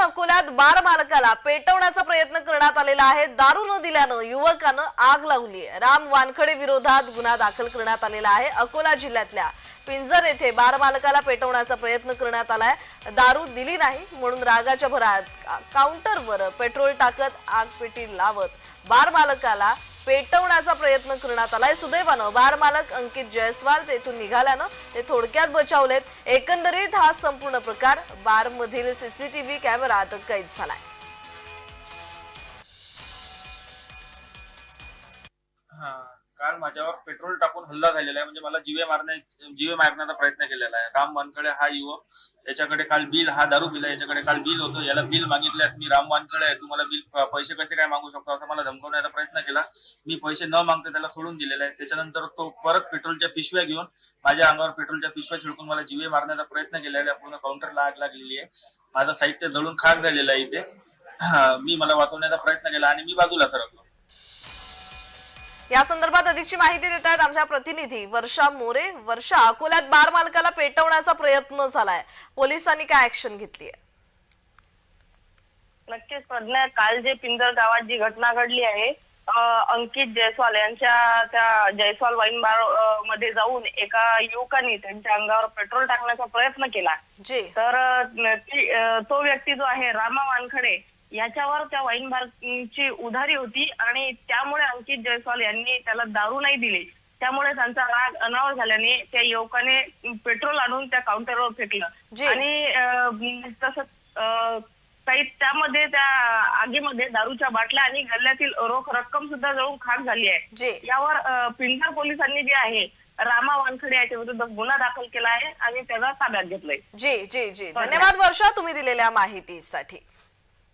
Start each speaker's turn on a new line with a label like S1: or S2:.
S1: अकोल्यात बार मालकाला पेटवण्याचा प्रयत्न करण्यात आलेला आहे. दारू न दिल्यानं युवकानं आग लावली आहे राम वानखडे विरोधात गुन्हा दाखल करण्यात आलेला आहे. अकोला जिल्ह्यातल्या पिंजर येथे बार मालकाला पेटवण्याचा प्रयत्न करण्यात आलाय. दारू दिली नाही म्हणून रागाच्या भरात काउंटरवर पेट्रोल टाकत आग पेटी लावत बार मालकाला पेटवण्याचा प्रयत्न करण्यात आलाय. सुदैवानं बार मालक अंकित जयस्वाल तेथून निघाल्यानं ते थोडक्यात बचावलेत. एकंदरीत हा संपूर्ण प्रकार बार मधील सीसीटीव्ही कॅमेरात कैद झालाय.
S2: हा. काल माझ्यावर पेट्रोल टाकून हल्ला झालेला आहे. म्हणजे मला जीवे मारण्या जीवे मारण्याचा प्रयत्न केलेला आहे. राम वानकडे हा युवक याच्याकडे काल बिल हा दारू बिल आहे याच्याकडे काल बिल होतं. याला बिल मागितल्यास मी राम वानकडे आहे. तुम्हाला बिल पैसे कसे काय मागू शकतो असं मला धमकवण्याचा प्रयत्न केला. मी पैसे न मागता त्याला सोडून दिलेले आहे. त्याच्यानंतर तो परत पेट्रोलच्या पिशव्या घेऊन माझ्या अंगावर पेट्रोलच्या पिशव्या छिडकून मला जीवे मारण्याचा प्रयत्न केलेला आहे. पूर्ण काउंटरला आग लागलेली आहे. माझं साहित्य जळून खाक झालेलं आहे इथे. मी मला वाचवण्याचा प्रयत्न केला आणि मी बाजूला सरकलो.
S1: या संदर्भात अधिकची माहिती देत आहेत आमच्या प्रतिनिधी वर्षा मोरे. वर्षा अकोल्यात बार मालकाला पेटवण्याचा प्रयत्न झालाय. पोलिसांनी काय ऍक्शन घेतली आहे?
S3: नक्कीच प्रज्ञा काल जे पिंजर गावात जी घटना घडली आहे अंकित जयस्वाल यांच्या त्या जयस्वाल वाईन बारमध्ये जाऊन एका युवकाने त्यांच्या अंगावर पेट्रोल टाकण्याचा प्रयत्न केला. तर तो व्यक्ती जो आहे रामा वानखडे याच्यावर त्या वाईन बारची उधारी होती आणि त्यामुळे अंकित जयस्वाल यांनी त्याला दारू नाही दिली. त्यामुळे त्यांचा राग अनावर झाल्याने त्या युवकाने पेट्रोल आणून त्या काउंटरवर फेकलं. आणि तसंच अं, काही त्यामध्ये त्या आगीमध्ये दारूच्या बाटल्या आणि गल्ल्यातील रोख रक्कम सुद्धा जळून खाक झाली आहे. यावर अं, पिंजर पोलिसांनी जे आहे रामा वानखडे याच्या विरुद्ध गुन्हा दाखल केला आहे आणि त्याला ताब्यात घेतलंय.
S1: जी जी जी. धन्यवाद वर्षा तुम्ही दिलेल्या माहितीसाठी.